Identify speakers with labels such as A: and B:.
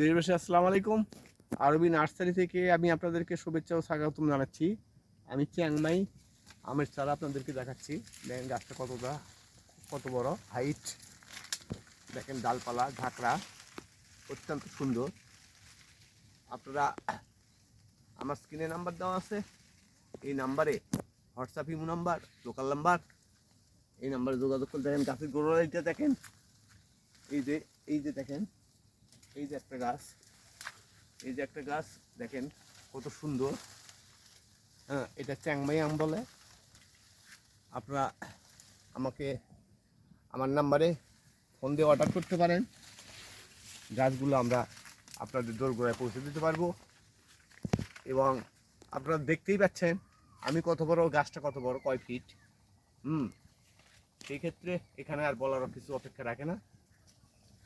A: দেশবাসী, আসসালামু আলাইকুম। আরবি নার্সারি থেকে আমি আপনাদেরকে শুভেচ্ছা ও স্বাগতম জানাচ্ছি। আমি চ্যাংমাই, আমের চারা আপনাদেরকে দেখাচ্ছি। দেখেন গাছটা কতটা, কত বড় হাইট দেখেন ডালপালা ঝাঁকড়া অত্যন্ত সুন্দর। আপনারা আমার স্ক্রিনে নাম্বার দেওয়া আছে। এই নাম্বারে WhatsApp imo number, local number. এই নাম্বারে যোগাযোগ করে দেখেন গাছের গোড়াইটা দেখেন। এই যে এই যে দেখেন এই যে একটা গাছ, এই যে একটা গাছ, দেখেন কত সুন্দর। হ্যাঁ এটা চ্যাংমাই আম বলে। আপনারা আমাকে আমার নাম্বারে ফোন দিয়ে অর্ডার করতে পারেন। গাছগুলো আমরা আপনাদের দোরগোড়ায় পৌঁছে দিতে পারব। এবং আপনারা দেখতেই পাচ্ছেন, আমি কত বড়, গাছটা কত বড়, কয় ফিট। হুম, সেই ক্ষেত্রে এখানে আর বলারও কিছু অপেক্ষা রাখে না।